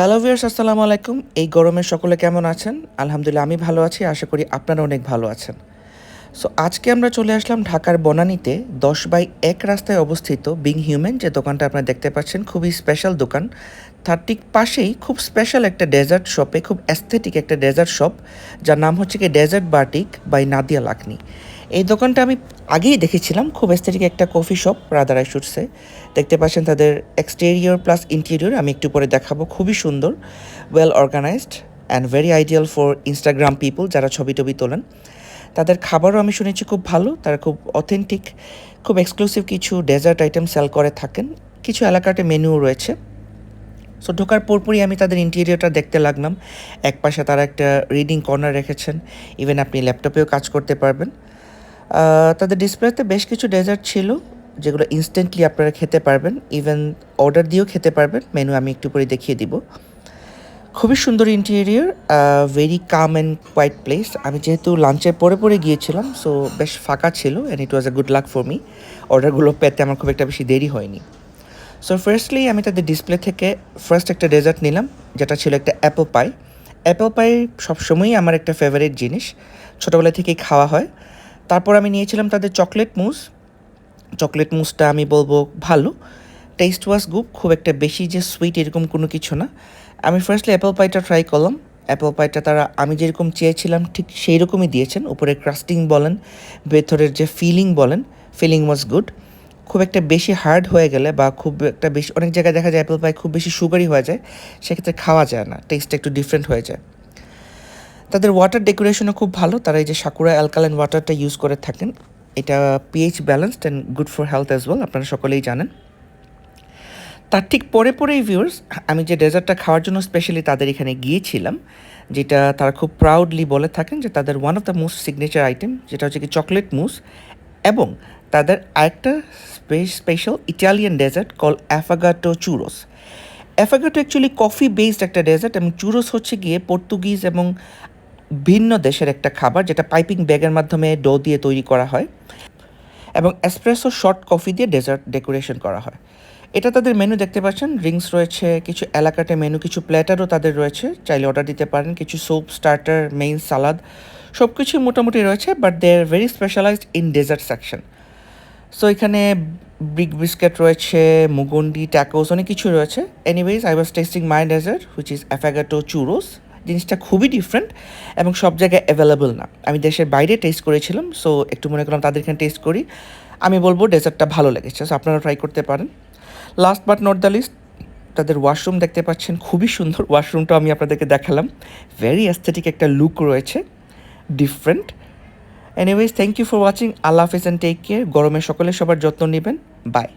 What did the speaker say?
Hello viewers আসসালামু আলাইকুম। এই গরমে সকলে কেমন আছেন? আলহামদুলিল্লাহ, আমি ভালো আছি, আশা করি আপনারা অনেক ভালো আছেন। সো আজকে আমরা চলে আসলাম ঢাকার বনানীতে দশ বাই এক রাস্তায় অবস্থিত বিং হিউম্যান যে দোকানটা আপনারা দেখতে পাচ্ছেন, খুবই স্পেশাল দোকান। তার ঠিক পাশেই খুব স্পেশাল একটা ডেজার্ট শপে খুব অ্যাস্থেটিক একটা ডেজার্ট শপ যার নাম হচ্ছে কি desert batik by Nadia Lakni এই দোকানটা আমি আগেই দেখেছিলাম, খুব এস্থেটিক একটা কফি শপ রাদার আই শুটসে দেখতে পাচ্ছেন তাদের এক্সটেরিয়র প্লাস ইন্টেরিয়র আমি একটু পরে দেখাবো, খুবই সুন্দর well organized and very ideal for Instagram people যারা ছবি টবি তোলেন। তাদের খাবারও আমি শুনেছি খুব ভালো, তারা খুব অথেন্টিক খুব এক্সক্লুসিভ কিছু ডেজার্ট আইটেম সেল করে থাকেন। কিছু এলাকাতে মেনুও রয়েছে। সো ঢোকার পরপরই আমি তাদের ইন্টেরিয়রটা দেখতে লাগলাম। এক পাশে তারা একটা রিডিং কর্নার রেখেছেন। ইভেন আপনি ল্যাপটপেও কাজ করতে পারবেন। তাদের ডিসপ্লেতে বেশ কিছু ডেজার্ট ছিল, যেগুলো ইনস্ট্যান্টলি আপনারা খেতে পারবেন। ইভেন অর্ডার দিয়েও খেতে পারবেন। মেনু আমি একটু পরে দেখিয়ে দিব। খুবই সুন্দর interior very calm and quiet place আমি যেহেতু লাঞ্চের পরে পরে গিয়েছিলাম সো বেশ ফাঁকা ছিল and it was a good luck for me অর্ডারগুলো পেতে আমার খুব একটা বেশি দেরি হয়নি। সো ফার্স্টলি আমি তাদের ডিসপ্লে থেকে ফার্স্ট একটা ডেজার্ট নিলাম, যেটা ছিল একটা অ্যাপল পাই অ্যাপল পাই সবসময়ই আমার একটা ফেভারিট জিনিস। ছোটোবেলা থেকেই খাওয়া হয়। তারপর আমি নিয়েছিলাম তাদের চকলেট মুস। চকলেট মুসটা আমি বলব ভালো। টেস্ট ওয়াজ গুড খুব একটা বেশি যে সুইট এরকম কোনো কিছু না। আমি ফার্স্টলি অ্যাপেল পাইটা ট্রাই করলাম। অ্যাপল পাইটা তারা, আমি যেরকম চেয়েছিলাম, ঠিক সেই রকমই দিয়েছেন। উপরে ক্রাস্টিং বলেন, ভেতরের যে ফিলিং বলেন ফিলিং ওয়াজ গুড খুব একটা বেশি হার্ড হয়ে গেলে বা খুব একটা বেশি, অনেক জায়গায় দেখা যায় অ্যাপেল পাই খুব বেশি সুগারি হয়ে যায়, সেক্ষেত্রে খাওয়া যায় না। টেস্টটা একটু ডিফারেন্ট হয়ে যায়। তাদের ওয়াটার ডেকোরেশনও খুব ভালো। তারা এই যে সাকুরা অ্যালকালাইন ওয়াটারটা ইউজ করে থাকেন। এটা pH balanced and good for health as well আপনারা সকলেই জানেন। তার ঠিক পরে পরেই ভিউয়ার্স আমি যে ডেজার্টটা খাওয়ার জন্য স্পেশালি তাদের এখানে গিয়েছিলাম, যেটা তারা খুব প্রাউডলি বলে থাকেন যে তাদের one of the most signature item যেটা হচ্ছে কি চকলেট মুস এবং তাদের আরেকটা special Italian dessert call affogato churros affogato actually coffee based একটা ডেজার্ট এবং চুরোস হচ্ছে গিয়ে পর্তুগিজ এবং ভিন্ন দেশের একটা খাবার যেটা পাইপিং ব্যাগের মাধ্যমে ডো দিয়ে তৈরি করা হয় এবং এসপ্রেসো শর্ট কফি দিয়ে ডেজার্ট ডেকোরেশন করা হয়। এটা তাদের মেনু দেখতে পাচ্ছেন। রিংস রয়েছে, কিছু এলাকাটে মেনু, কিছু প্ল্যাটারও তাদের রয়েছে। চাইলে অর্ডার দিতে পারেন। কিছু স্যুপ, স্টার্টার, মেইন সালাদ সব কিছু মোটামুটি রয়েছে, but they are very specialised in dessert section. So এখানে ব্রিক বিস্কেট রয়েছে, মুগন্ডি, ট্যাকোস অনেক কিছু রয়েছে। Anyways, I was tasting my dessert, which is affogato churros. জিনিসটা খুবই ডিফারেন্ট এবং সব জায়গায় অ্যাভেলেবল না। আমি দেশের বাইরে টেস্ট করেছিলাম সো একটু মনে করলাম তাদের এখানে টেস্ট করি। আমি বলব ডেজার্টটা ভালো লেগেছে সো আপনারা ট্রাই করতে পারেন। Last but not the least তাদের ওয়াশরুম দেখতে পাচ্ছেন, খুবই সুন্দর ওয়াশরুমটা আমি আপনাদেরকে দেখালাম। ভেরি অ্যাস্থেটিক একটা লুক রয়েছে different anyways thank you for watching Allah Hafiz and take care গরমে সকলে সবার যত্ন নেবেন বাই